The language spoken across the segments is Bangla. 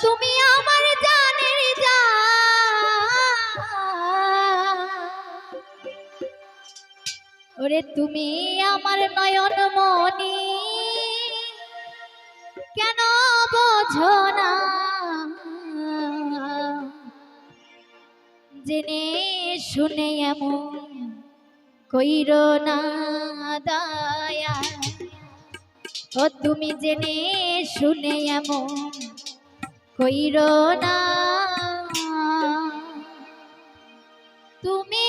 তুমি আমার জানের যা। ওরে তুমি আমার নয়ন মনি কেন বোঝো না? জেনে শুনে এমন কইর না দায়া ও তুমি জেনে শুনে এমন হইর না। তুমি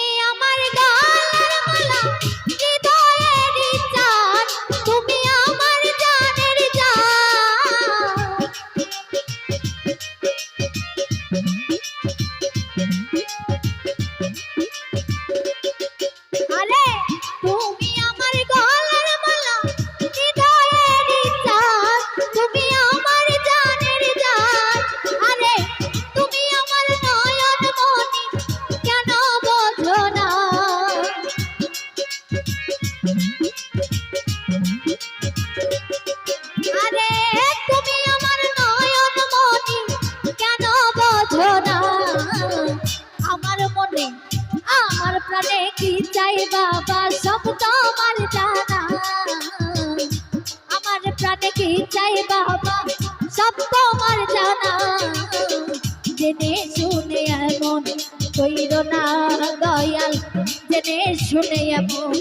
পিছনে এমন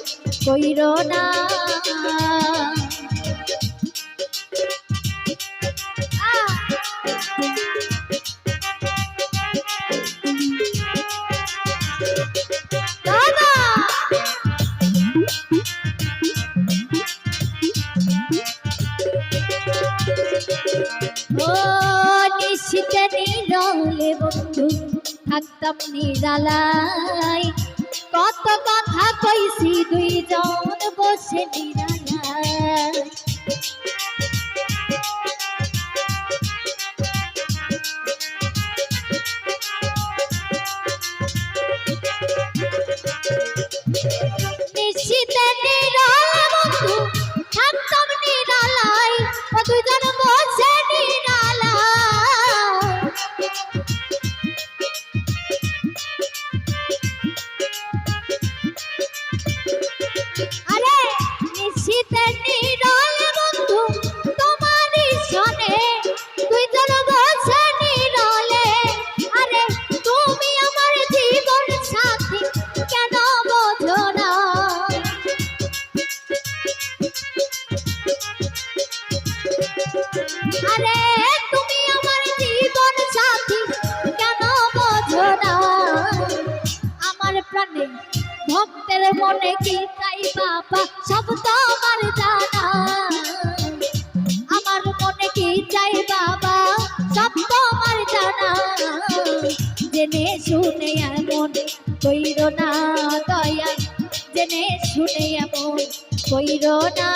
কইর না। নিশ্চিতে কত কথা Sitting ভক্তের মনে কি তাই বাবা? সব তোমার জানা। আমার মনে কি চাই বাবা? সব তোমার জানা। জেনে শুনে এমন কইর না দয়া জেনে শুনে এমন কইর না।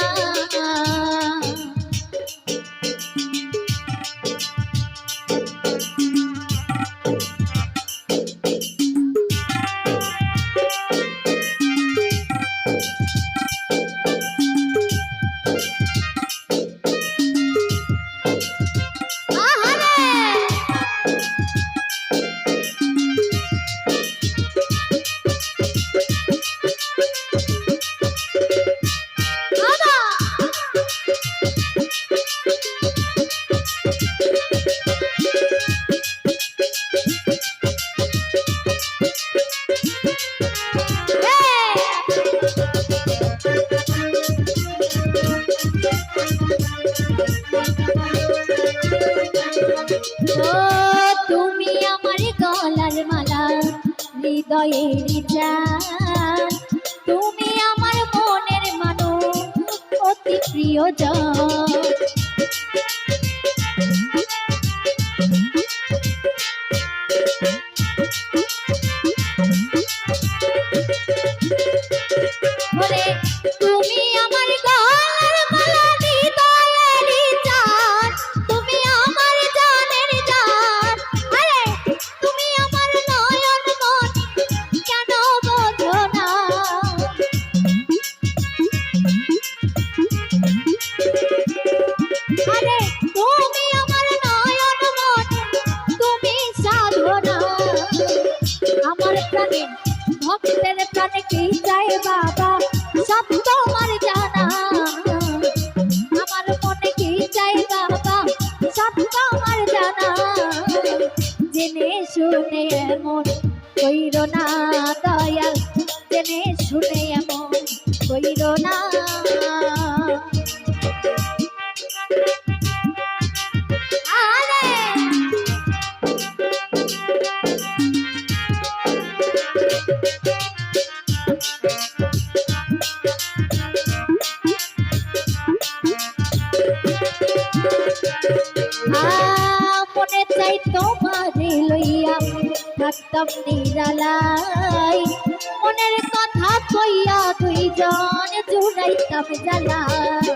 প্রিয়জন। বাবা সব তোমার আমার মনে কি চাই বাবা জেনে শুনে মন কইর না। আমি তোমারে লইয়া থাকতাম নিরালাই মনের কথা কইয়া দুইজন জুড়াইতাম জ্বালাই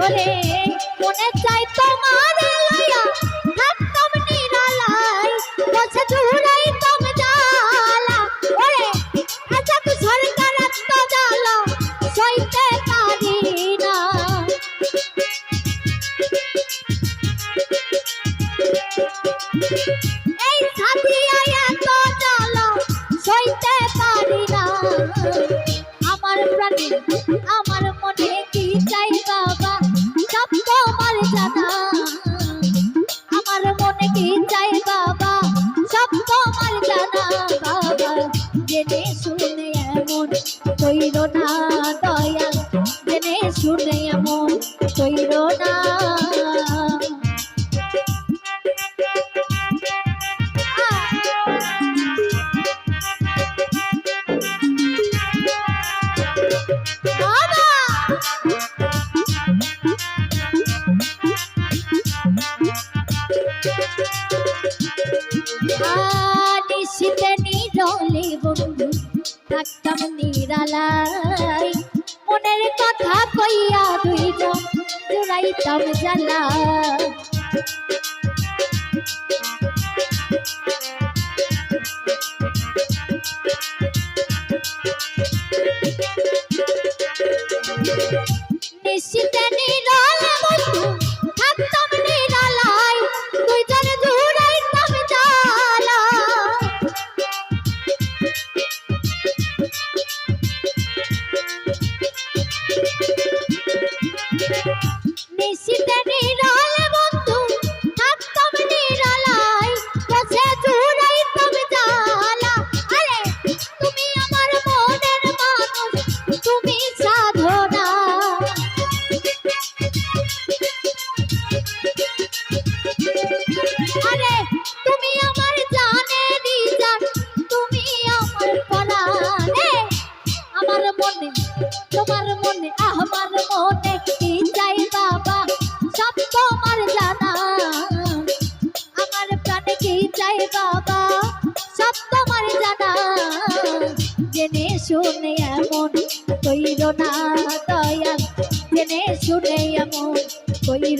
hooray রইল না কথা কইয়া দুইজন জোড়াইতাম জানা। নিশ্চিত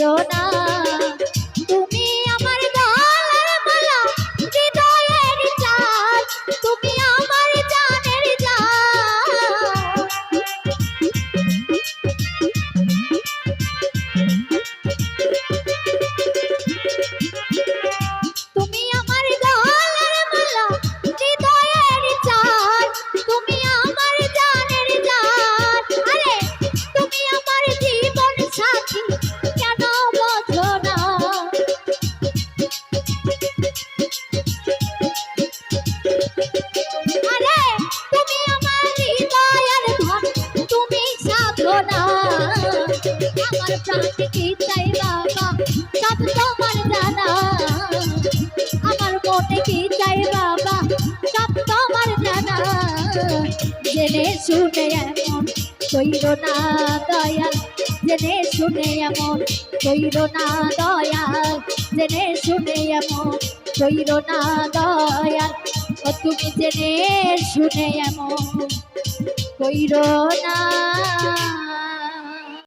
না। শান্তি কি চাই বাবা? সব তোমার জানা। আমার মনে কি চাই বাবা? সব তোমার জানা। জেনে শুনে এমন কইল না দয়া। জেনে শুনে এমন কইল না দয়া। জেনে শুনে এমন কইল না দয়া। তুমি জেনে শুনে এমন কইল না।